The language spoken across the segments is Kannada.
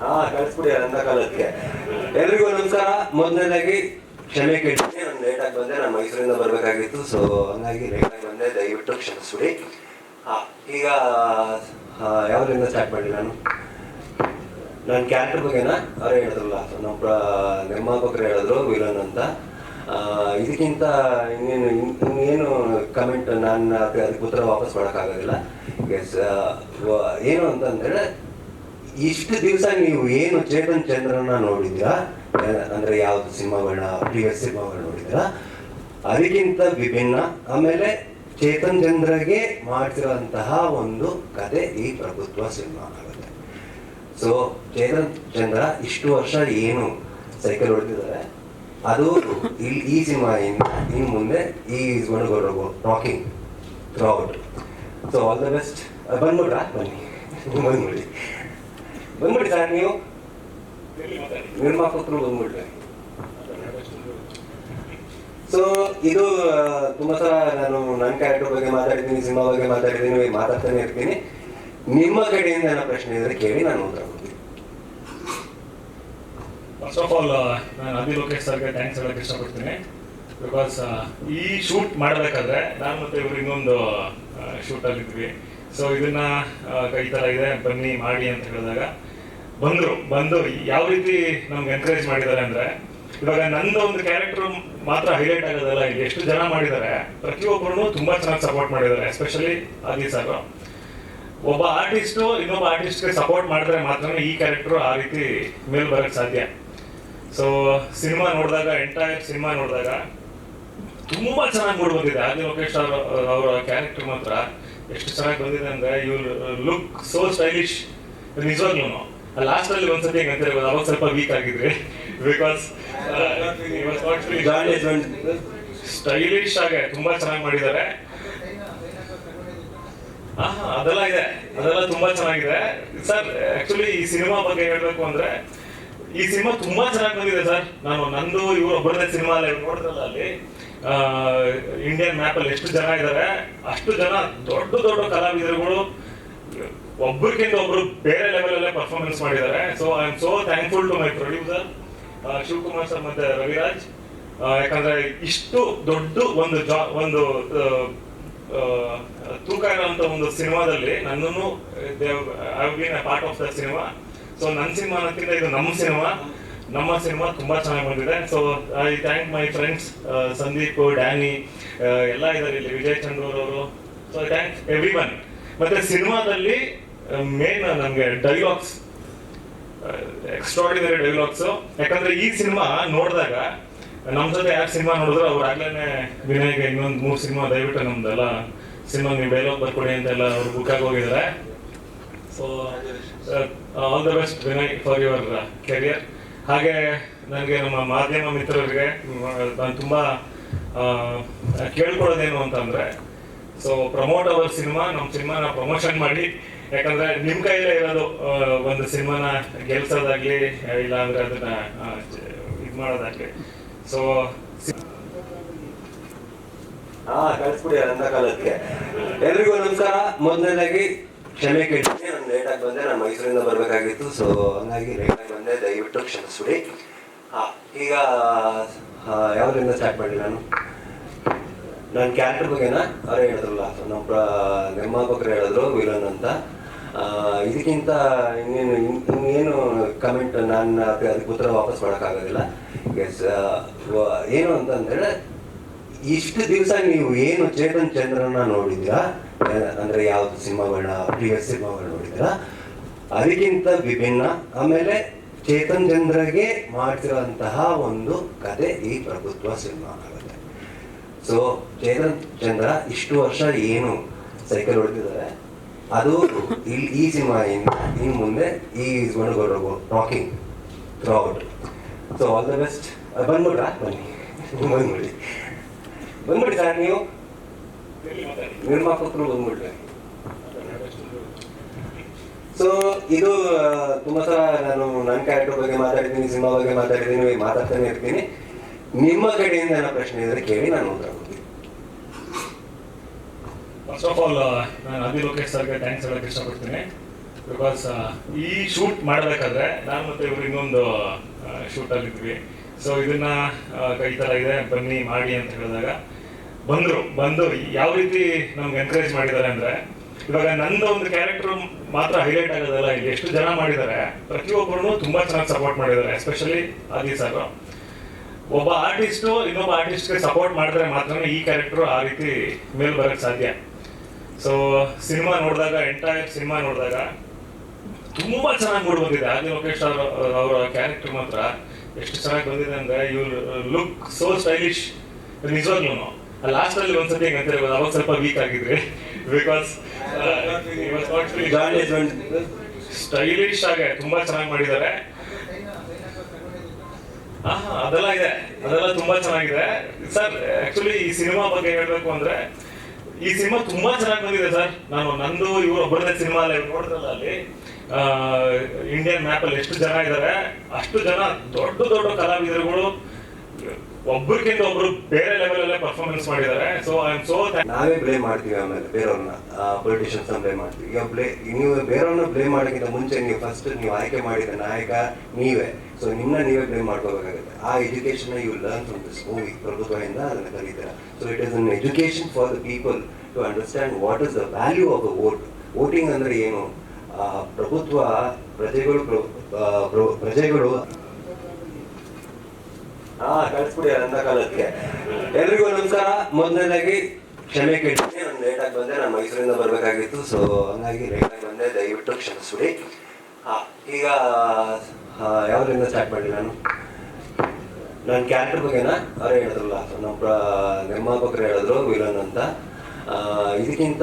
ಕಳಿಸ್ಬಿಡಿ ಅನಂತ ಕಾಲಕ್ಕೆ. ಎಲ್ರಿಗೂ ನಮಸ್ಕಾರ. ಮೊದಲನೇದಾಗಿ ಕ್ಷಮೆ ಕೇಳ್ತೀನಿ. ನಾನು ಲೇಟಾಗಿ ಬಂದೆ. ನಾನು ಮೈಸೂರಿಂದ ಬರಬೇಕಾಗಿತ್ತು. ಸೊ ಹಂಗಾಗಿ ಲೇಟಾಗಿ ಬಂದೆ. ದಯವಿಟ್ಟು ಕ್ಷಮಿಸ್ಬಿಡಿ. ಹಾಂ, ಈಗ ಯಾವ್ದ್ರಿಂದ ಸ್ಟಾರ್ಟ್ ಮಾಡಿ ನಾನು? ನನ್ನ ಕ್ಯಾರೆಕ್ಟರ್ ಬಗ್ಗೆನ? ಅವ್ರು ಹೇಳಿದ್ರಲ್ಲ. ನಮ್ಮ ಪ್ರ, ನಿರ್ಮಾಪಕರು ಹೇಳಿದ್ರು, ವಿಲನ್ ಅಂತ. ಇದಕ್ಕಿಂತ ಇನ್ನೇನು ಇನ್ನೇನು ಕಮೆಂಟ್ ನಾನು ಅದಕ್ಕೆ ಉತ್ತರ ವಾಪಸ್ ಮಾಡೋಕ್ಕಾಗೋದಿಲ್ಲ. ಎಸ್ ಏನು ಅಂತಂದ್ರೆ ಇಷ್ಟು ದಿವಸ ನೀವು ಏನು ಚೇತನ್ ಚಂದ್ರನ ನೋಡಿದ್ರಾ ಅಂದ್ರೆ ಯಾವ್ದು ಸಿಂಹಗಳನ್ನ ಪ್ರಿವಿಯಸ್ ಸಿನಿಮಾಗಳು ನೋಡಿದ್ರಾ ಅದಕ್ಕಿಂತ ವಿಭಿನ್ನ, ಆಮೇಲೆ ಚೇತನ್ ಚಂದ್ರಗೆ ಮಾಡಿರುವಂತಹ ಒಂದು ಕತೆ ಈ ಪ್ರಭುತ್ವ ಸಿನಿಮಾ ಆಗುತ್ತೆ. ಸೊ ಚೇತನ್ ಚಂದ್ರ ಇಷ್ಟು ವರ್ಷ ಏನು ಸೈಕಲ್ ಹೊಡೆದಿದ್ದಾರೆ? ಅದು ಇಲ್ಲಿ ಈ ಸಿನಿಮಾ ಇನ್ನು ಮುಂದೆ ಈ rocking throughout so all the best ಬಂದ್ಬಿಟ್ರಾ? ಬನ್ನಿ. ಬಂದ್ಬಿಡಿ. ಬಂದ್ಬಿಡಿ ಸರ್ ನೀವು? ನಿರ್ಮಾಪಕರು ಬಂದ್ಬಿಟ್ರೆ. ಸೊ ಇದು ತುಂಬಾ ಸಲ ನಾನು ನನ್ನ ಕ್ಯಾರೆಕ್ಟರ್ ಬಗ್ಗೆ ಮಾತಾಡಿದ್ದೀನಿ, ಸಿನಿಮಾ ಬಗ್ಗೆ ಮಾತಾಡಿದ್ದೀನಿ ಮಾತಾಡ್ತಾನೆ ಇರ್ತೀನಿ. ನಿಮ್ಮ ಕಡೆಯಿಂದ ನನ್ನ ಪ್ರಶ್ನೆ ಇದ್ರೆ ಕೇಳಿ ನಾನು ಉತ್ತರ ಫಸ್ಟ್ ಆಫ್ ಆಲ್ ನಾನು ಅಭಿ ಲೋಕೇಶ್ ಸರ್ಗೆ ಥ್ಯಾಂಕ್ಸ್ ಹೇಳಕ್ಕೆ ಇಷ್ಟಪಡ್ತೀನಿ. ಬಿಕಾಸ್ ಈ ಶೂಟ್ ಮಾಡಬೇಕಾದ್ರೆ ನಾನು ಮತ್ತೆ ಇವರು ಇನ್ನೊಂದು ಶೂಟಲ್ಲಿ ಇದ್ವಿ ಸೊ ಇದನ್ನ ಈ ಥರ ಇದೆ, ಬನ್ನಿ, ಮಾಡಿ ಅಂತ ಹೇಳಿದಾಗ ಬಂದರು ಬಂದು ಯಾವ ರೀತಿ ನಮ್ಗೆ ಎನ್ಕರೇಜ್ ಮಾಡಿದ್ದಾರೆ ಅಂದ್ರೆ, ಇವಾಗ ನಂದು ಒಂದು ಕ್ಯಾರೆಕ್ಟರ್ ಮಾತ್ರ ಹೈಲೈಟ್ ಆಗೋದಲ್ಲ, ಇಲ್ಲಿ ಎಷ್ಟು ಜನ ಮಾಡಿದ್ದಾರೆ ಪ್ರತಿಯೊಬ್ಬರು ತುಂಬಾ ಚೆನ್ನಾಗಿ ಸಪೋರ್ಟ್ ಮಾಡಿದ್ದಾರೆ ಎಸ್ಪೆಷಲಿ ಆದಿ ಸರ್ ಒಬ್ಬ ಆರ್ಟಿಸ್ಟ್ ಇನ್ನೊಬ್ಬ ಆರ್ಟಿಸ್ಟ್ಗೆ ಸಪೋರ್ಟ್ ಮಾಡಿದ್ರೆ ಮಾತ್ರ ಈ ಕ್ಯಾರೆಕ್ಟರ್ ಆ ರೀತಿ ಮೇಲ್ ಬರಕ್ ಸಾಧ್ಯ. ಸೊ ಸಿನಿಮಾ ನೋಡಿದಾಗ ಎಂಟೈರ್ ಸಿನಿಮಾ ನೋಡಿದಾಗ ತುಂಬಾ ಚೆನ್ನಾಗಿ ಮೂಡ್ ಬಂದಿದೆ. ಆದಿ ಲೋಕೇಶ್ ಅವರ ಕ್ಯಾರೆಕ್ಟರ್ ಮಾತ್ರ. ಎಷ್ಟು ಚೆನ್ನಾಗಿ ಬಂದಿದೆ ಅಂದ್ರೆ, ಇವ್ರು ಲುಕ್ ಸೋ ಸ್ಟೈಲಿಶ್ ನಿಜವಾಗ್ಲೂ ಲಾಸ್ಟ್ ಅಲ್ಲಿ ಒಂದ್ಸತಿ ಹೆಂಗ್ ಅಂತಿರ್ಬೋದು ಅವಾಗ ಸ್ವಲ್ಪ ವೀಕ್ ಆಗಿದ್ರಿ. ಬಿಕಾಸ್ ಸ್ಟೈಲಿಶ್ ಆಗಿ ತುಂಬಾ ಚೆನ್ನಾಗಿ ಮಾಡಿದ್ದಾರೆ. ಅದೆಲ್ಲ ಇದೆ. ಅದೆಲ್ಲ ತುಂಬಾ ಚೆನ್ನಾಗಿದೆ. ಸರ್ ಆಕ್ಚುಲಿ ಈ ಸಿನಿಮಾ ಬಗ್ಗೆ ಹೇಳ್ಬೇಕು ಅಂದ್ರೆ ಈ ಸಿನಿಮಾ ತುಂಬಾ ಚೆನ್ನಾಗಿ ಬಂದಿದೆ ಸರ್ ನಾನು ನಂದು ಇವ್ರು ಒಬ್ಬರದೇ ಸಿನಿಮಾ ಅಲ್ಲ ನೋಡಿದ್ರಲ್ಲ ಅಲ್ಲಿ ಇಂಡಿಯನ್ ಮ್ಯಾಪ್ ಅಲ್ಲಿ ಎಷ್ಟು ಜನ ಇದ್ದಾರೆ ಅಷ್ಟು ಜನ ದೊಡ್ಡ ದೊಡ್ಡ ಕಲಾವಿದರುಗಳು ಒಬ್ಬರಿಗಿಂತ ಒಬ್ರು ಬೇರೆ ಲೆವೆಲ್ ಅಲ್ಲೇ ಪರ್ಫಾರ್ಮೆನ್ಸ್ ಮಾಡಿದ್ದಾರೆ. So I am so thankful to my producer Shivakumar sir ಮತ್ತೆ ರವಿರಾಜ್. ಯಾಕಂದ್ರೆ ಇಷ್ಟು ದೊಡ್ಡ ಒಂದು ಜಾ, ಒಂದು ತೂಕ ಇರುವಂತ ಒಂದು ಸಿನಿಮಾದಲ್ಲಿ ನನ್ನನ್ನು I been a part of the cinema so ನನ್ನ ಸಿನಿಮಾ ಅನ್ನೋಕ್ಕಿಂತ ಇದು ನಮ್ಮ ಸಿನಿಮಾ ನಮ್ಮ ಸಿನಿಮಾ ತುಂಬಾ ಚೆನ್ನಾಗಿ ಬಂದಿದೆ. So I thank my friends Sandeep, Danny ಎಲ್ಲ ಇದ್ದಾರೆ ಇಲ್ಲಿ. ವಿಜಯ್ ಚಂದ್ರ ಅವರು so I thank everyone ಮತ್ತೆ ಸಿನಿಮಾದಲ್ಲಿ ಮೇನ್ ನನಗೆ ಡೈಲಾಗ್ಸ್ ಎಕ್ಸ್ಟ್ರಾಡಿನರಿ ಡೈಲಾಗ್ಸ್ ಯಾಕಂದ್ರೆ ಈ ಸಿನಿಮಾ ನೋಡಿದಾಗ ನಮ್ಮ ಜೊತೆ ಯಾರು ಸಿನಿಮಾ ನೋಡಿದ್ರು ಅವ್ರು ಆಗ್ಲೇನೆ ವಿನಯ್ಗೆ ಇನ್ನೊಂದು ಮೂರು ಸಿನಿಮಾ ದಯವಿಟ್ಟು ನಮ್ದೆಲ್ಲ ಸಿನಿಮಾ ನೀವು ಡೈಲಾಗ್ ಬರ್ಕೊಡಿ ಅಂತೆಲ್ಲ ಅವ್ರು ಬುಕ್ ಆಗಿ ಹೋಗಿದ್ದಾರೆ so all the best Vinay for your career ಹಾಗೆ ನನಗೆ ನಮ್ಮ ಮಾಧ್ಯಮ ಮಿತ್ರರಿಗೆ ನಾನು ತುಂಬ ಕೇಳ್ಕೊಳ್ಳೋದೇನು ಅಂತಂದ್ರೆ ಸೊ ಪ್ರಮೋಟ್ ಅವರ್ ಸಿನಿಮಾ ನಮ್ಮ ಸಿನಿಮಾನ ಪ್ರಮೋಷನ್ ಮಾಡಿ. ಯಾಕಂದ್ರೆ ನಿಮ್ ಕೈಲೇ ಇರೋದು ಒಂದು ಸಿನಿಮಾನ ಗೆಲ್ಸೋದಾಗ್ಲಿ ಇಲ್ಲ ಅಂದ್ರೆ ಅದನ್ನ ಇದ್ ಮಾಡೋದಾಗ್ಲಿ. ಸೊ ಹಾ, ಕಳ್ಸ್ಬಿಡಿ ಅನಂತ ಕಾಲಕ್ಕೆ. ಎಲ್ರಿಗೂ ನಮಸ್ಕಾರ. ಮೊದಲನೇದಾಗಿ ಕ್ಷಮೆ ಕೇಳ್ತೀನಿ. ನಾನು ಆಗಿ ಬಂದೆ. ನಾನು ಮೈಸೂರಿಂದ ಬರಬೇಕಾಗಿತ್ತು. ಸೊ ಹಂಗಾಗಿ ಲೇಟಾಗಿ ಬಂದೆ. ದಯವಿಟ್ಟು ಕ್ಷಮಿಸ್ಬಿಡಿ. ಹಾ, ಈಗ ಯಾವ್ದ್ರಿಂದ ಸ್ಟಾರ್ಟ್ ಮಾಡಿ ನಾನು? ನನ್ನ ಕ್ಯಾರೆಕ್ಟರ್ ಬಗ್ಗೆನ? ಅವರೇ ಹೇಳಿದ್ರಲ್ಲ. ನಮ್ಮ ನಿರ್ಮಾಪಕರು ಹೇಳಿದ್ರು, ವಿಲನ್ ಅಂತ. ಇದಕ್ಕಿಂತ ಇನ್ನೇನು ಇನ್- ಇನ್ನೇನು ಕಮೆಂಟ್ ನಾನು ಅದಕ್ಕೆ ಉತ್ತರ ವಾಪಸ್ ಮಾಡೋಕ್ಕಾಗೋದಿಲ್ಲ. ಎಸ್ ಏನು ಅಂತಂದರೆ, ಇಷ್ಟು ದಿವಸ ನೀವು ಏನು ಚೇತನ್ ಚಂದ್ರನ ನೋಡಿದ್ದೀರಾ? ಅಂದರೆ ಯಾವುದು ಸಿನಿಮಾಗಳನ್ನ ಪ್ರಿವಿಯಸ್ ಸಿನಿಮಾಗಳು ನೋಡಿದ್ದೀರಾ? ಅದಕ್ಕಿಂತ ವಿಭಿನ್ನ, ಆಮೇಲೆ ಚೇತನ್ ಚಂದ್ರಗೆ ಮಾಡ್ತಿರೋಂತಹ ಒಂದು ಕತೆ ಈ ಪ್ರಭುತ್ವ ಸಿನಿಮಾ ಆಗುತ್ತೆ. ಸೊ ಚೇತನ್ ಚಂದ್ರ ಇಷ್ಟು ವರ್ಷ ಏನು ಸೈಕಲ್ ಹೊಡೆದಿದ್ದಾರೆ ಅದು ಈ ಸಿನಿಮಾ ಇನ್ನು ಮುಂದೆ ಈ rocking through so all the best ಬಂದ್ಬಿಟ್ರಾ? ಬನ್ನಿ. ಬಂದ್ಬಿಡಿ. ಬಂದ್ಬಿಡಿ ಸರ್, ನೀವು. ನಿರ್ಮಾಪಕರು ಬಂದ್ಬಿಟ್ರೆ. ಸೊ ಇದು ತುಂಬಾ ಸಲ ನಾನು ನನ್ನ ಕ್ಯಾರೆಕ್ಟರ್ ಬಗ್ಗೆ ಮಾತಾಡಿದ್ದೀನಿ, ಸಿನಿಮಾ ಬಗ್ಗೆ ಮಾತಾಡಿದ್ದೀನಿ ಮಾತಾಡ್ತಾನೆ ಇರ್ತೀನಿ. ನಿಮ್ಮ ಕಡೆಯಿಂದ ಏನೋ ಪ್ರಶ್ನೆ ಇದ್ರೆ ಕೇಳಿ ನಾನು ಉತ್ತರ ಫಸ್ಟ್ ಆಫ್ ಆಲ್ ನಾನು ಅಭಿ ಲೋಕೇಶ್ ಸರ್ಗೆ ಥ್ಯಾಂಕ್ಸ್ ಹೇಳಕ್ಕೆ ಇಷ್ಟಪಡ್ತೀನಿ. ಬಿಕಾಸ್ ಈ ಶೂಟ್ ಮಾಡಬೇಕಾದ್ರೆ ನಾನು ಮತ್ತೆ ಇವರು ಇನ್ನೊಂದು ಶೂಟ್ ಇದ್ವಿ. ಸೊ ಇದನ್ನ ಕೈ ಥರ ಇದೆ, ಬನ್ನಿ, ಮಾಡಿ ಅಂತ ಹೇಳಿದಾಗ ಬಂದರು, ಬಂದು ಯಾವ ರೀತಿ ನಮ್ಗೆ ಎನ್ಕರೇಜ್ ಮಾಡಿದ್ದಾರೆ ಅಂದ್ರೆ, ಇವಾಗ ನಂದು ಒಂದು ಕ್ಯಾರೆಕ್ಟರ್ ಮಾತ್ರ ಹೈಲೈಟ್ ಆಗೋದಲ್ಲ, ಇಲ್ಲಿ ಎಷ್ಟು ಜನ ಮಾಡಿದ್ದಾರೆ ಪ್ರತಿಯೊಬ್ಬರು ತುಂಬಾ ಚೆನ್ನಾಗಿ ಸಪೋರ್ಟ್ ಮಾಡಿದ್ದಾರೆ ಎಸ್ಪೆಷಲಿ ಆದಿ ಸರ್ ಒಬ್ಬ ಆರ್ಟಿಸ್ಟು ಇನ್ನೊಬ್ಬ ಆರ್ಟಿಸ್ಟ್ಗೆ ಸಪೋರ್ಟ್ ಮಾಡಿದ್ರೆ ಮಾತ್ರ ಈ ಕ್ಯಾರೆಕ್ಟರ್ ಆ ರೀತಿ ಮೇಲೆ ಬರಕ್ ಸಾಧ್ಯ. ಸೊ ಸಿನಿಮಾ ನೋಡಿದಾಗ ಎಂಟೈರ್ ಸಿನಿಮಾ ನೋಡಿದಾಗ ತುಂಬಾ ಚೆನ್ನಾಗಿ ಮೂಡ್ ಬಂದಿದೆ. ಆದಿ ಲೋಕೇಶ್ ಅವ್ರ ಅವರ ಕ್ಯಾರೆಕ್ಟರ್ ಮಾತ್ರ ಎಷ್ಟು ಚೆನ್ನಾಗಿ ಬಂದಿದೆ ಅಂದ್ರೆ ಇವ್ರು ಲುಕ್ ಸೋ ಸ್ಟೈಲಿಶ್ ನಿಜವಾಗ್ಲೂ. ಲಾಸ್ಟ್ ಅಲ್ಲಿ ಒಂದ್ಸತಿ ಹೆಂಗ್ ಅಂತಿರ್ಬೋದು ಅವಾಗ ಸ್ವಲ್ಪ ವೀಕ್ ಆಗಿದ್ರಿ. ಬಿಕಾಸ್ ಸ್ಟೈಲಿಶ್ ಆಗಿ ತುಂಬಾ ಚೆನ್ನಾಗಿ ಮಾಡಿದ್ದಾರೆ. ಅದೆಲ್ಲ ಇದೆ. ಅದೆಲ್ಲ ತುಂಬಾ ಚೆನ್ನಾಗಿದೆ. ಸರ್ ಆಕ್ಚುಲಿ ಈ ಸಿನಿಮಾ ಬಗ್ಗೆ ಹೇಳ್ಬೇಕು ಅಂದ್ರೆ ಈ ಸಿನಿಮಾ ತುಂಬಾ ಚೆನ್ನಾಗಿ ಬಂದಿದೆ ಸರ್. ನಾನು ನಂದು ಇವರು ಒಬ್ಬರದ ಸಿನಿಮಾ ಅಲ್ಲ ನೋಡಿದ್ರಲ್ಲ ಅಲ್ಲಿ ಇಂಡಿಯನ್ ಮ್ಯಾಪ್ ಅಲ್ಲಿ ಎಷ್ಟು ಜನ ಇದ್ದಾರೆ ಅಷ್ಟು ಜನ ದೊಡ್ಡ ದೊಡ್ಡ ಕಲಾವಿದರುಗಳು ಒಬ್ಬರಿಗಿಂತ ಒಬ್ರು ಬೇರೆ ಲೆವೆಲ್ ಅಲ್ಲೇ ಪರ್ಫಾರ್ಮೆನ್ಸ್ ಮಾಡಿದ್ದಾರೆ. ಸೊ ಐ ಆಮ್ ಸೋ ನಾವೇ ಬ್ಲೇಮ್ ಮಾಡ್ತೀವಿ ಆಮೇಲೆ ಬೇರೆಯವ್ರನ್ನ ಪೊಲಿಟಿಷಿಯನ್ಸ್ ಬ್ಲೇಮ್ ಮಾಡ್ತೀವಿ. ಈಗ ಬ್ಲೇ ನೀವು ಬೇರೆಯವ್ರನ್ನ ಬ್ಲೇಮ್ ಮಾಡೋಕ್ಕಿಂತ ಮುಂಚೆ ನೀವು ಫಸ್ಟ್ ನೀವು ಆಯ್ಕೆ ಮಾಡಿದ ನಾಯಕ ನೀವೇ. ಸೊ ನಿಮ್ಮನ್ನ ನೀವೇ ಬ್ಲೇಮ್ ಮಾಡ್ಕೋಬೇಕಾಗುತ್ತೆ ಆ education you learn from this movie ಪ್ರಭುತ್ವದಿಂದ ಅದನ್ನ ಕಲಿತೀರಾ. So it is an education for the people to understand what is the value of the vote voting ಅಂದ್ರೆ ಏನು? ಪ್ರಭುತ್ವ, ಪ್ರಜೆಗಳು ಪ್ರಜೆಗಳು ಕಳಿಸ್ಬಿಡಿ ಅನಂತ ಕಾಲಕ್ಕೆ. ಎಲ್ರಿಗೂ ನಮಸ್ಕಾರ. ಮೊದಲನೇದಾಗಿ ಕ್ಷಮೆ ಕೇಳ್ತೀನಿ. ನಾನು ಲೇಟಾಗಿ ಬಂದೆ. ನಾನು ಮೈಸೂರಿಂದ ಬರಬೇಕಾಗಿತ್ತು. ಸೊ ಹಂಗಾಗಿ ಆಗಿ ಬಂದೆ. ದಯವಿಟ್ಟು ಕ್ಷಮಿಸ್ಬಿಡಿ. ಈಗ ಯಾವ್ದ್ರಿಂದ ಸ್ಟಾರ್ಟ್ ಮಾಡಿ ನಾನು? ನನ್ನ ಕ್ಯಾರೆಕ್ಟರ್ ಬಗ್ಗೆನಾ? ಅವರೇ ಹೇಳಿದ್ರಲ್ಲ. ನಮ್ಮ ಪ್ರ- ನಿರ್ಮಾಪಕರು ಹೇಳಿದ್ರು, ವಿಲನ್ ಅಂತ. ಇದಕ್ಕಿಂತ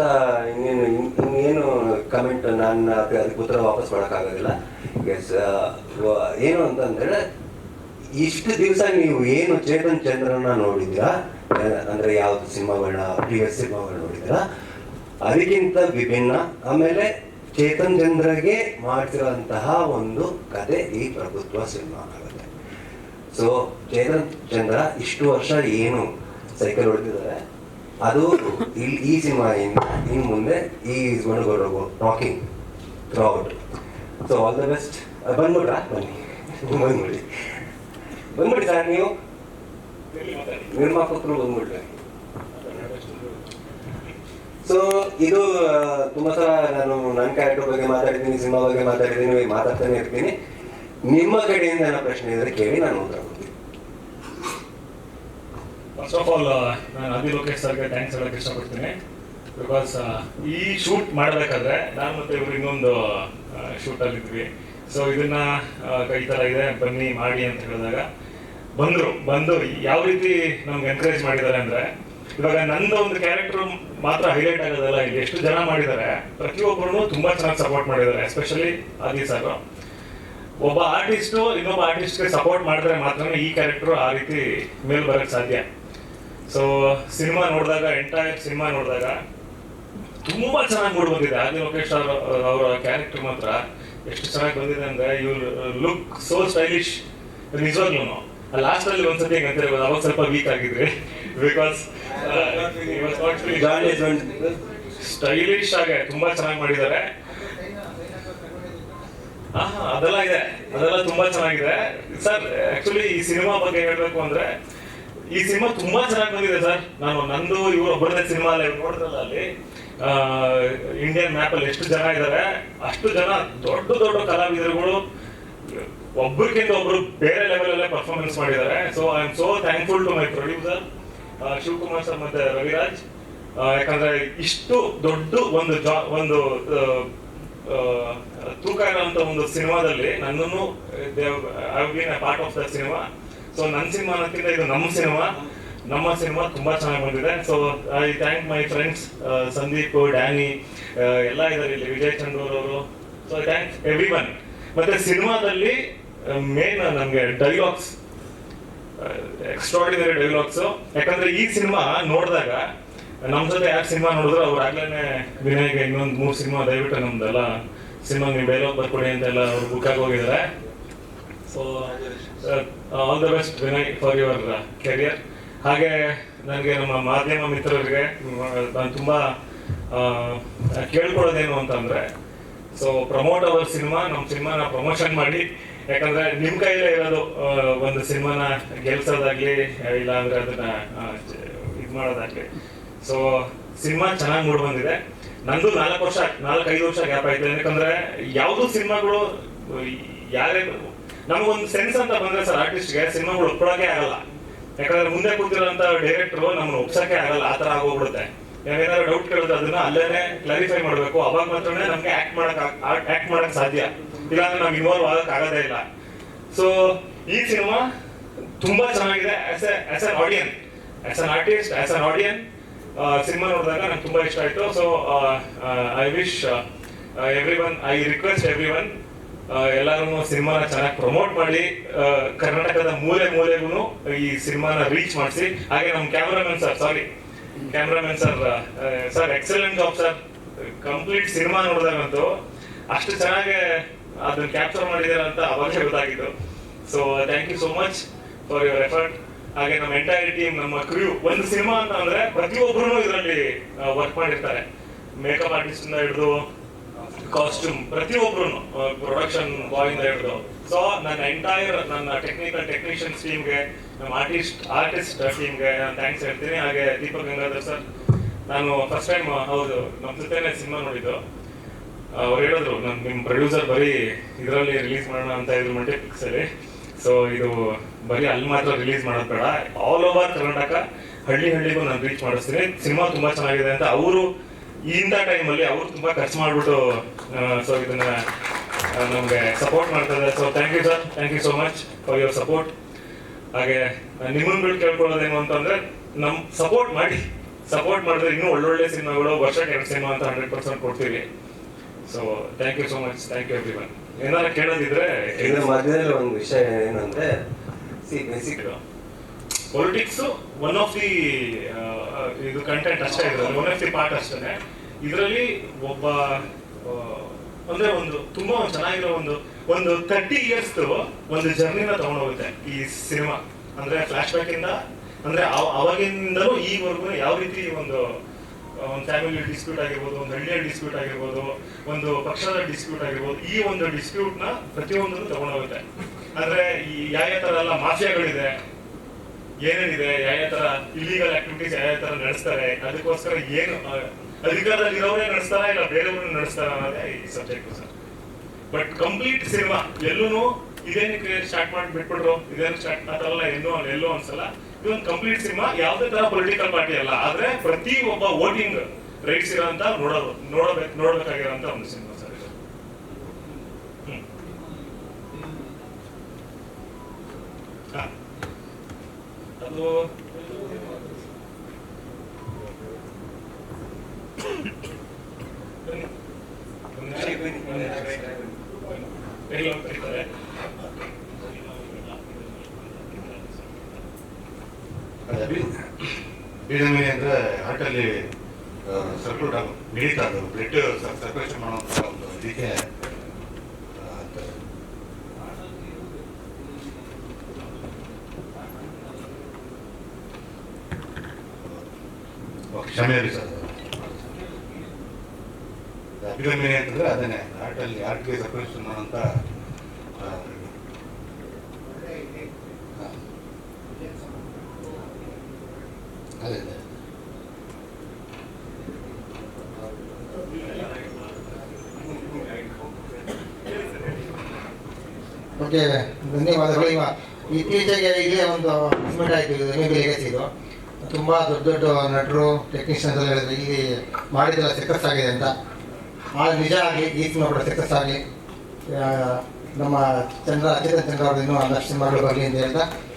ಇನ್ನೇನು ಇನ್ನೇನು ಕಮೆಂಟ್ ನಾನು ಅದಕ್ಕೆ ಉತ್ತರ ವಾಪಸ್ ಮಾಡೋಕ್ಕಾಗೋದಿಲ್ಲ. ಎಸ್ ಏನು ಅಂತಂದ್ರೆ ಇಷ್ಟು ದಿವಸ ನೀವು ಏನು ಚೇತನ್ ಚಂದ್ರನ ನೋಡಿದ್ರಾ? ಅಂದ್ರೆ ಯಾವ್ದು ಸಿನಿಮಾಗಳನ್ನ ಪ್ರಿವಿಯಸ್ ಸಿನಿಮಾಗಳು ನೋಡಿದ್ರಾ? ಅದಕ್ಕಿಂತ ವಿಭಿನ್ನ, ಆಮೇಲೆ ಚೇತನ್ ಚಂದ್ರಗೆ ಮಾಡ್ತಿರೋಂತಹ ಒಂದು ಕತೆ ಈ ಪ್ರಭುತ್ವ ಸಿನಿಮಾ ಆಗುತ್ತೆ ಸೊ ಚೇತನ್ ಚಂದ್ರ ಇಷ್ಟು ವರ್ಷ ಏನು ಸೈಕಲ್ ಹೊಡೆದಿದ್ದಾರೆ? ಅದು ಇಲ್ಲಿ ಈ ಸಿನಿಮಾಯಿಂದ ಇನ್ನು ಮುಂದೆ ಈ talking throughout so all the best ಬಂದ್ಬಿಟ್ರಾ? ಬನ್ನಿ. ಬಂದ್ಬಿಡಿ. ಬಂದ್ಬಿಡಿ ಸರ್ ನೀವು. ನಿರ್ಮಾಪಕರು ಬಂದ್ಬಿಟ್ರೆ. ಸೊ ಇದು ತುಂಬಾ ಸಲ ನಾನು ನನ್ನ ಕ್ಯಾರೆಕ್ಟರ್ ಬಗ್ಗೆ ಮಾತಾಡಿದ್ದೀನಿ, ಸಿನಿಮಾ ಬಗ್ಗೆ ಮಾತಾಡಿದ್ದೀನಿ ಮಾತಾಡ್ತಾನೆ ಇರ್ತೀನಿ. ನಿಮ್ಮ ಕಡೆಯಿಂದ ನನ್ನ ಪ್ರಶ್ನೆ ಇದ್ರೆ ಕೇಳಿ ನಾನು ಉತ್ತರ ಕೊಡ್ತೀನಿ. ಫಸ್ಟ್ ಆಫ್ ಆಲ್ ನಾನು ಅಭಿ ಲೋಕೇಶ್ ಸರ್ಗೆ ಥ್ಯಾಂಕ್ಸ್ ಹೇಳಕ್ ಇಷ್ಟಪಡ್ತೀನಿ. ಬಿಕಾಸ್ ಈ ಶೂಟ್ ಮಾಡಬೇಕಾದ್ರೆ ನಾನು ಮತ್ತೆ ಇವರು ಇನ್ನೊಂದು ಇದ್ವಿ ಸೊ ಇದನ್ನ ಕೈ ಥರ ಇದೆ ಬನ್ನಿ, ಮಾಡಿ ಅಂತ ಹೇಳಿದಾಗ ಬಂದರು ಬಂದು ಯಾವ ರೀತಿ ನಮ್ಗೆ ಎನ್ಕರೇಜ್ ಮಾಡಿದ್ದಾರೆ ಅಂದ್ರೆ, ಇವಾಗ ನಂದು ಒಂದು ಕ್ಯಾರೆಕ್ಟರ್ ಮಾತ್ರ ಹೈಲೈಟ್ ಆಗೋದಲ್ಲ, ಇಲ್ಲಿ ಎಷ್ಟು ಜನ ಮಾಡಿದ್ದಾರೆ ಪ್ರತಿಯೊಬ್ಬರು ತುಂಬಾ ಚೆನ್ನಾಗಿ ಸಪೋರ್ಟ್ ಮಾಡಿದ್ದಾರೆ ಎಸ್ಪೆಷಲಿ ಆದಿ ಸರ್ ಒಬ್ಬ ಆರ್ಟಿಸ್ಟು ಇನ್ನೊಬ್ಬ ಆರ್ಟಿಸ್ಟ್ಗೆ ಸಪೋರ್ಟ್ ಮಾಡಿದ್ರೆ ಮಾತ್ರ ಈ ಕ್ಯಾರೆಕ್ಟರ್ ಆ ರೀತಿ ಮೇಲ್ ಬರಕ್ ಸಾಧ್ಯ. ಸೊ ಸಿನಿಮಾ ನೋಡಿದಾಗ ಎಂಟೈರ್ ಸಿನಿಮಾ ನೋಡಿದಾಗ ತುಂಬಾ ಚೆನ್ನಾಗಿ ಮೂಡ್ ಬಂದಿದೆ. ಆದಿ ಲೋಕೇಶ್ ಅವರ ಕ್ಯಾರೆಕ್ಟರ್ ಮಾತ್ರ. ಎಷ್ಟು ಚೆನ್ನಾಗಿ ಬಂದಿದೆ ಅಂದ್ರೆ, ಇವ್ರ ಲುಕ್ ಸೋ ಸ್ಟೈಲಿಶ್ ನಿಜವಾಗ್ಲೂ ಲಾಸ್ಟ್ ಅಲ್ಲಿ ಒಂದ್ಸತಿ ಹೆಂಗ್ ಅವಾಗ ಸ್ವಲ್ಪ ವೀಕ್ ಆಗಿದ್ರಿ. ಬಿಕಾಸ್ ಸ್ಟೈಲಿಶ್ ಆಗಿ ತುಂಬಾ ಚೆನ್ನಾಗಿ ಮಾಡಿದ್ದಾರೆ. ಅದೆಲ್ಲ ಇದೆ. ಅದೆಲ್ಲ ತುಂಬಾ ಚೆನ್ನಾಗಿದೆ. ಸರ್ ಆಕ್ಚುಲಿ ಈ ಸಿನಿಮಾ ಬಗ್ಗೆ ಹೇಳ್ಬೇಕು ಅಂದ್ರೆ ಈ ಸಿನಿಮಾ ತುಂಬಾ ಚೆನ್ನಾಗಿ ಬಂದಿದೆ ಸರ್ ನಾನು ನಂದು ಇವ್ರು ಒಬ್ಬರದೇ ಸಿನಿಮಾ ಅಲ್ಲ ನೋಡಿದ್ರಲ್ಲ ಅಲ್ಲಿ ಇಂಡಿಯನ್ ಮ್ಯಾಪ್ ಅಲ್ಲಿ ಎಷ್ಟು ಜನ ಇದ್ದಾರೆ ಅಷ್ಟು ಜನ ದೊಡ್ಡ ದೊಡ್ಡ ಕಲಾವಿದರುಗಳು ಒಬ್ಬರಿಗಿಂತ ಒಬ್ರು ಬೇರೆ ಲೆವೆಲ್ ಅಲ್ಲೇ ಪರ್ಫಾರ್ಮೆನ್ಸ್ ಮಾಡಿದ್ದಾರೆ. So I am so thankful to my producer Shivakumar sir ಮತ್ತೆ ರವಿರಾಜ್. ಯಾಕಂದ್ರೆ ಇಷ್ಟು ದೊಡ್ಡ ಒಂದು ಜಾ, ಒಂದು ತೂಕ ಇರೋ ಒಂದು ಸಿನಿಮಾದಲ್ಲಿ ನನ್ನನ್ನು I part of the cinema so ನನ್ನ ಸಿನಿಮಾ ಅನ್ನೋಕ್ಕಿಂತ ಇದು ನಮ್ಮ ಸಿನಿಮಾ ನಮ್ಮ ಸಿನಿಮಾ ತುಂಬಾ ಚೆನ್ನಾಗಿ ಬಂದಿದೆ. So I thank my friends Sandeep, Danny ಎಲ್ಲ ಇದಾರೆ ಇಲ್ಲಿ. ವಿಜಯ್ ಚಂದೂರ್ ಅವರು. So I thank everyone ಮತ್ತೆ ಸಿನಿಮಾದಲ್ಲಿ ಮೇನ್ ನಮಗೆ ಡೈಲಾಗ್ಸ್ ಎಕ್ಸ್ಟ್ರಾಡಿನರಿ ಡೈಲಾಗ್ಸ್ ಯಾಕಂದ್ರೆ ಈ ಸಿನಿಮಾ ನೋಡಿದಾಗ ನಮ್ಮ ಜೊತೆ ಯಾರು ಸಿನಿಮಾ ನೋಡಿದ್ರು ಅವ್ರು ಆಗ್ಲೇನೆ ವಿನಯ್ಗೆ ಇನ್ನೊಂದು ಮೂರು ಸಿನಿಮಾ ದಯವಿಟ್ಟು ನಮ್ದೆಲ್ಲ ಸಿನಿಮಾ ನೀವು ಡೈಲಾಗ್ ಬರ್ಕೊಡಿ ಅಂತೆಲ್ಲ ಅವ್ರು ಬುಕ್ ಆಗಿ ಹೋಗಿದ್ದಾರೆ so all the best Vinay for your career ಹಾಗೆ ನನಗೆ ನಮ್ಮ ಮಾಧ್ಯಮ ಮಿತ್ರರಿಗೆ ನಾನು ತುಂಬ ಕೇಳ್ಕೊಳ್ಳೋದೇನು ಅಂತಂದ್ರೆ ಸೊ ಪ್ರಮೋಟ್ ಅವರ್ ಸಿನಿಮಾ ನಮ್ಮ ಸಿನಿಮಾನ ಪ್ರಮೋಷನ್ ಮಾಡಿ. ಯಾಕಂದ್ರೆ ನಿಮ್ ಕೈಲೇ ಇರೋದು ಒಂದು ಸಿನಿಮಾನ ಗೆಲ್ಸೋದಾಗ್ಲಿ ಇಲ್ಲ ಅಂದ್ರೆ ಅದನ್ನ ಇದ್ ಮಾಡೋದಾಗ್ಲಿ. ಸೊ ಸಿನಿಮಾ ಚೆನ್ನಾಗಿ ಮೂಡ್ ಬಂದಿದೆ. ನಂದು ನಾಲ್ಕು ವರ್ಷ ನಾಲ್ಕೈದು ವರ್ಷ ಗ್ಯಾಪ್ ಆಯ್ತು. ಯಾಕಂದ್ರೆ ಯಾವ್ದು ಸಿನಿಮಾಗಳು, ಯಾರೇ, ನಮಗೊಂದು ಸೆನ್ಸ್ ಅಂತ ಬಂದ್ರೆ ಸರ್ ಆರ್ಟಿಸ್ಟ್ಗೆ ಸಿನಿಮಾಗಳು ಒಪ್ಕೊಳಕ್ಕೆ ಆಗಲ್ಲ. ಯಾಕಂದ್ರೆ ಮುಂದೆ ಕೂತಿರೋಂತ ಡೈರೆಕ್ಟ್ರು ನಮ್ಮನ್ನ ಒಪ್ಸಕ್ಕೆ ಆಗಲ್ಲ. ಆ ತರ ಆಗೋಗ್ಬಿಡುತ್ತೆ. ನಾವೇನಾದ್ರು ಡೌಟ್ ಕೇಳಿದ್ರೆ ಅದನ್ನ ಅಲ್ಲೇನೆ ಕ್ಲಾರಿಫೈ ಮಾಡ್ಬೇಕು. ಅವಾಗ ಮಾತ್ರನೇ ನಮ್ಗೆ ಆಕ್ಟ್ ಮಾಡಕ್ ಆಕ್ಟ್ ಮಾಡಕ್ ಸಾಧ್ಯ. ಇಲ್ಲಾಂದ್ರೆ ನಾವು ಇನ್ವಾಲ್ವ್ ಆಗಕ್ ಆಗೋದೇ ಇಲ್ಲ. ಸೊ ಈ ಸಿನಿಮಾ ತುಂಬಾ ಚೆನ್ನಾಗಿದೆ as as audience as an artist as an audience cinema ನೋಡಿದಾಗ ನಂಗೆ ತುಂಬಾ ಇಷ್ಟ ಆಯ್ತು. So I wish everyone I request everyone ಎಲ್ಲರೂ ಸಿನಿಮಾನ ಚೆನ್ನಾಗಿ ಪ್ರಮೋಟ್ ಮಾಡಿ ಕರ್ನಾಟಕದ ಮೂಲೆ ಮೂಲೆಗೂ ಈ ಸಿನಿಮಾನ ರೀಚ್ ಮಾಡಿಸಿ. ಹಾಗೆ ನಮ್ಮ cameraman sir sorry cameraman sir sir excellent job sir complete cinema ನೋಡಿದಾಗಂತೂ ಅಷ್ಟು ಚೆನ್ನಾಗಿ ಅದನ್ನ ಕ್ಯಾಪ್ಚರ್ ಮಾಡಿದಾರೆ ಅಂತ ಅವಾಗ ಗೊತ್ತಾಗಿದ್ದು. So thank you so much for your effort ಹಾಗೆ ನಮ್ಮ ಎಂಟೈರ್ ಟೀಮ್ ನಮ್ಮ ಕ್ರೂ ಒಂದು ಸಿನಿಮಾ ಅಂತ ಅಂದ್ರೆ ಪ್ರತಿಯೊಬ್ಬರು ಇದರಲ್ಲಿ ವರ್ಕ್ ಮಾಡಿರ್ತಾರೆ. ಮೇಕಪ್ ಆರ್ಟಿಸ್ಟ್ ಇಂದ ಹಿಡಿದು ಕಾಸ್ಟ್ಯೂಮ್ ಪ್ರತಿಯೊಬ್ರು ಪ್ರೊಡಕ್ಷನ್ ಬಾಯ್ ಇಂದ ಹಿಡಿದು. ಸೊ ನನ್ನ ಎಂಟೈರ್ ನನ್ನ ಟೆಕ್ನಿಕಲ್ ಟೆಕ್ನಿಷಿಯನ್ಸ್ ಟೀಮ್ಗೆ ನಮ್ಮ ಆರ್ಟಿಸ್ಟ್ ಆರ್ಟಿಸ್ಟ್ ಟೀಮ್ಗೆ ನಾನು ಥ್ಯಾಂಕ್ಸ್ ಹೇಳ್ತೀನಿ. ಹಾಗೆ ದೀಪಕ್ ಗಂಗಾಧರ್ ಸರ್ ನಾನು ಫಸ್ಟ್ ಟೈಮ್ ಹೌದು ನಮ್ಮ ಜೊತೆನೆ ಸಿನಿಮಾ ನೋಡಿದ್ದು. ಅವ್ರು ಹೇಳಿದ್ರು, ನಮ್ ನಿಮ್ ಪ್ರೊಡ್ಯೂಸರ್ ಬರೀ ಇದರಲ್ಲಿ ರಿಲೀಸ್ ಮಾಡೋಣ ಅಂತ ಇದ್ರು ಮಲ್ಟಿಪ್ಲೆಕ್ಸ್ ಅಲ್ಲಿ. ಸೊ ಇದು ಬರೀ ಅಲ್ಲಿ ಮಾತ್ರ ರಿಲೀಸ್ ಮಾಡೋದು ಬೇಡ. ಆಲ್ ಓವರ್ ಕರ್ನಾಟಕ ಹಳ್ಳಿ ಹಳ್ಳಿಗೂ ನಾನು ರೀಚ್ ಮಾಡಿಸ್ತೀನಿ. ಸಿನಿಮಾ ತುಂಬಾ ಚೆನ್ನಾಗಿದೆ ಅಂತ ಅವರು ಇಂಥ ಟೈಮಲ್ಲಿ ಅವರು ತುಂಬಾ ಖರ್ಚು ಮಾಡಿಬಿಟ್ಟು ಸೊ ಇದನ್ನ ನಮಗೆ ಸಪೋರ್ಟ್ ಮಾಡ್ತಾರೆ so thank you sir thank you so much for your support ಹಾಗೆ ನಿಮ್ಮನ್ನು ಕೇಳ್ಕೊಳ್ಳೋದೇನು ಅಂತಂದ್ರೆ, ನಮ್ ಸಪೋರ್ಟ್ ಮಾಡಿ. ಸಪೋರ್ಟ್ ಮಾಡಿದ್ರೆ ಇನ್ನೂ ಒಳ್ಳೊಳ್ಳೆ ಸಿನಿಮಾಗಳು ವರ್ಷಕ್ಕೆ ಎರಡು ಸಿನಿಮಾ ಅಂತ ಹಂಡ್ರೆಡ್ ಪರ್ಸೆಂಟ್ ಕೊಡ್ತೀವಿ. So thank you so much thank you everyone ಏನಾರ ಕೇಳೋದಿದ್ರೆ ಇದ್ರ ಮಧ್ಯದಲ್ಲಿ ಒಂದು ವಿಷಯ ಏನಂದ್ರೆ see basic politics one of the ಇದು ಕಂಟೆಂಟ್ ಅಷ್ಟೇ ಇರೋದು. ಒನ್ ಆಫ್ ದಿ ಪಾರ್ಟ್ ಅಷ್ಟೇ ಇದರಲ್ಲಿ ಒಬ್ಬ ಅಂದ್ರೆ ಒಂದು ತುಂಬಾ ಒಂದು ಚೆನ್ನಾಗಿರೋ ಒಂದು ಒಂದು ತರ್ಟಿ ಇಯರ್ಸ್ ಒಂದು ಜರ್ನಿನ ತಗೊಂಡೋಗುತ್ತೆ ಈ ಸಿನಿಮಾ ಅಂದ್ರೆ ಫ್ಲಾಶ್ ಬ್ಯಾಕ್ ಇಂದ ಅಂದ್ರೆ ಅವ- ಅವಾಗಿಂದಲೂ ಈವರೆಗೂ ಯಾವ ರೀತಿ ಒಂದು ಒಂದು ಫ್ಯಾಮಿಲಿ ಡಿಸ್ಪ್ಯೂಟ್ ಆಗಿರ್ಬೋದು, ಒಂದು ಹಳ್ಳಿಯ ಡಿಸ್ಪ್ಯೂಟ್ ಆಗಿರ್ಬೋದು, ಒಂದು ಪಕ್ಷದ ಡಿಸ್ಪ್ಯೂಟ್ ಆಗಿರ್ಬೋದು, ಈ ಒಂದು ಡಿಸ್ಪ್ಯೂಟ್ನ ಪ್ರತಿಯೊಂದನ್ನು ತಗೊಂಡೋಗುತ್ತೆ. ಅಂದ್ರೆ ಈ ಯಾವ ತರ ಎಲ್ಲ ಮಾಫಿಯಾಗಳಿದೆ, ಏನೇನಿದೆ, ಯಾವ ಥರ ಇಲ್ಲಿಗಲ್ ಆಕ್ಟಿವಿಟೀಸ್ ಯಾವ ಥರ ನಡೆಸ್ತಾರೆ, ಅದಕ್ಕೋಸ್ಕರ ಏನು ಅಧಿಕಾರದಲ್ಲಿ ಇರೋರೇ ನಡೆಸ್ತಾರ ಇಲ್ಲ ಬೇರೆಯವರು ನಡೆಸ್ತಾರ ಅನ್ನೋದೇ ಈ subject sir. But complete cinema ಎಲ್ಲೂ ಇದೇನಕ್ಕೆ ಸ್ಟಾರ್ಟ್ ಮಾಡಿ ಬಿಟ್ಬಿಟ್ರು? ಇದೇನು ಸ್ಟಾರ್ಟ್ ಮಾತಲ್ಲ ಎಲ್ಲೂ ಎಲ್ಲೋ ಅನ್ಸಲ್ಲ ಇದೊಂದು ಕಂಪ್ಲೀಟ್ ಸಿನಿಮಾ ಯಾವುದೇ ತರ ಪೊಲಿಟಿಕಲ್ ಪಾರ್ಟಿ ಅಲ್ಲ. ಆದ್ರೆ ಪ್ರತಿ ಒಬ್ಬ ವೋಟಿಂಗ್ ರೈಟ್ಸ್ ಇರೋಂತ ನೋಡೋದು ನೋಡಬೇಕು ನೋಡ್ಬೇಕಾಗಿರೋಂತ ಒಂದು ಸಿನಿಮಾ ಸರ್. ಅದು ಬನ್ನಿ. ಒಂದು ನಿಮಿಷ. ಒಂದು ನಿಮಿಷ. ಎಲ್ಲ ಕರೀತಾರೆ. ಬೀಜಮಿ ಅಂದ್ರೆ ಹಾರ್ಟಲ್ಲಿ ಸರ್ಕ್ಯೂಟ್ ಮಿಡಿತಾ ಅದು ಬ್ಲಡ್ ಸರ್ಕ್ಯುಲೇಷನ್ ಮಾಡುವಂಥ ಒಂದು ಇದಕ್ಕೆ ಕ್ಷಮೆಯಲ್ಲಿ ಸರ್. ಅಭಿಗಮ್ಯ ಅಂತಂದ್ರೆ ಅದನ್ನೇ. ಹಾರ್ಟಲ್ಲಿ ಹಾರ್ಟ್ಗೆ ಸರ್ಕ್ಯುಲೇಷನ್ ಮಾಡುವಂಥ ಓಕೆ ಧನ್ಯವಾದಗಳು. ಇವ ಇತ್ತೀಚೆಗೆ ಇಲ್ಲೇ ಒಂದು ಇನ್ವೆಂಟ್ ಆಯಿತು, ಇದು ಲೆಗಸಿದು ತುಂಬ ದೊಡ್ಡ ದೊಡ್ಡ ನಟರು ಟೆಕ್ನಿಷಿಯನ್ಸ್ ಎಲ್ಲ ಹೇಳಿದ್ರು, ಇಲ್ಲಿ ಮಾಡಿದ್ದೆಲ್ಲ ಸಕ್ಸಸ್ ಆಗಿದೆ ಅಂತ. ಆ ನಿಜ ಆಗಲಿ, ಈ ಸಿನಿಮಾ ಕೂಡ ಸಕ್ಸಸ್ ಆಗಲಿ. ನಮ್ಮ ಚಂದ್ರ ಅಜಿತ ಚಂದ್ರ ಅವರು ಇನ್ನೂ ಒಂದಷ್ಟು ಸಿನಿಮಾಗಳು ಬರಲಿ ಅಂತ ಹೇಳ್ತಾ.